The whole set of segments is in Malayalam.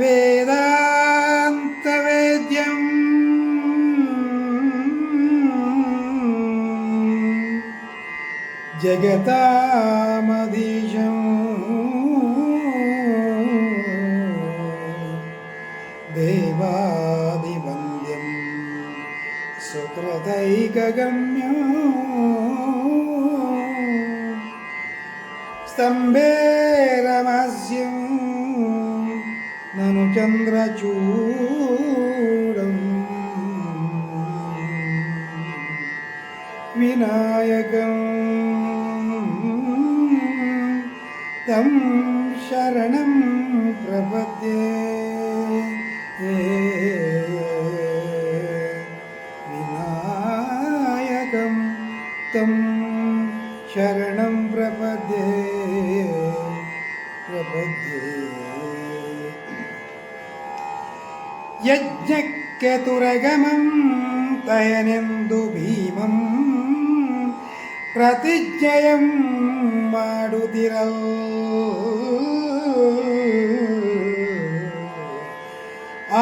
വേദാന്തവേദ്യം. ജഗതാമധീശം. ദേവാദിവന്ദ്യം സുഹൃതൈകഗമ്യോ. സ്തംഭേരമസ്യം. ननु चन्द्रचूडम् विनायकम् तं शरणं प्रपद्ये विनायकं तं शरणं प्रपद्ये प्रपद्ये യജ്ഞക്കതുരഗമം തയനെന്തു ഭീമം പ്രതിജ്ഞയം മാടുതിരൽ ആ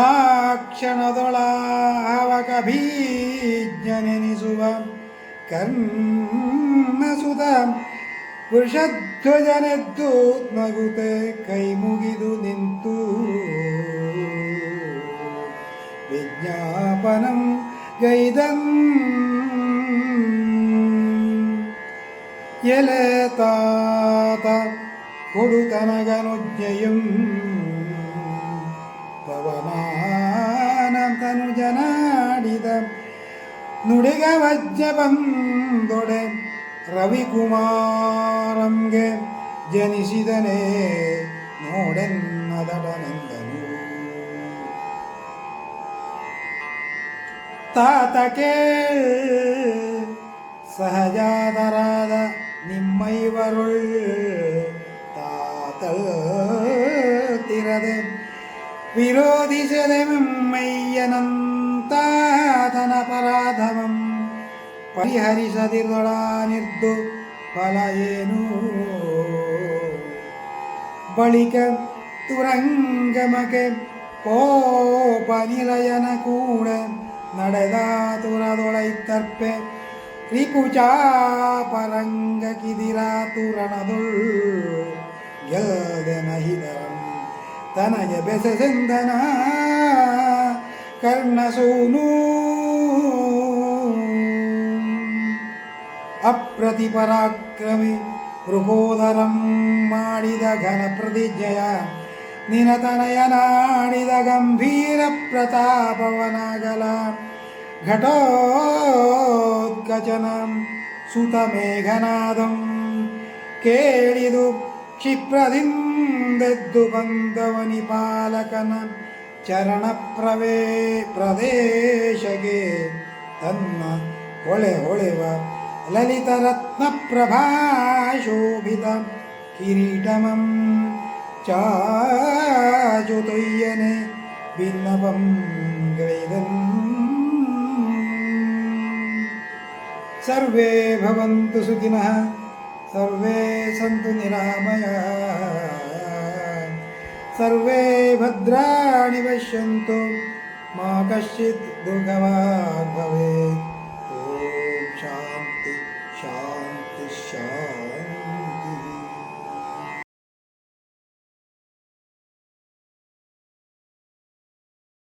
ಕ್ಷಣದೊಳಾವಕಭೀಜ್ಞನೆನಿಸುವ ಕರ್ಣಸುತ ವೃಷಧ್ವಜನೆದ್ದು ನಗುತೆ ಕೈ ಮುಗಿದು ನಿಂತು ഗാനം ഗൈതം. യലതാത കൊടുതനകനുജ്ഞയും പവമാനം തനുജനാടിതം. നുടികവജ്ജപം തൊടെ രവികുമാരം ജനിഷിതനെ നോടെന്നതടനെ ತಾತಕೆ ಸಹಜಾದರಾದ ನಿಮ್ಮೈವರುಳ್ ತಾತಿರದೆ ತಿರದೆ ವಿರೋಧಿಸದೆ ಮಿಮ್ಮಯ್ಯನಂತಾತನ ಪರಾಧಮಂ ಪರಿಹರಿಸದಿರಳಾನಿದ್ದು ಫಲ ಏನು ಬಳಿಕ ತುರಂಗಮಕೆ ಕೋಪ ನಿಲಯನ ಕೂಡ നടതാതുരതുളൈത്തർപ്പേ ரிபுஜா பரங்க கிதிரா துரணதுள் எதனஹிதரம் தனய பெசந்தன கர்ணசூனு அப்பிரதிபராக்கிரமி ருகோதரம் மாடித கன பிரதிஜயா ನಿನತನಯನಾಡಿದ ಗಂಭೀರ ಪ್ರತಾಪವನಾಗಲ. ಘಟೋತ್ಕಚನಂ ಸುತಮೇಘನಾದಂ ಕೇಳಿದು ಕ್ಷಿಪ್ರದಿಂದೆದ್ದು ಬಂದವನಿ ಪಾಲಕನ ಚರಣ ಪ್ರವೇ ಪ್ರದೇಶಗೆ ತನ್ನ ಹೊಳೆ ಹೊಳೆವ ಲಲಿತ ರತ್ನ ಪ್ರಭಾಶೋಭಿತ ಕಿರೀಟಮಂ. य्यने विन्नवं सर्वे भवन्तु सुतिनः सर्वे सन्तु निरामया सर्वे भद्राणि पश्यन्तु मा कश्चित् दुर्गवा भवेत्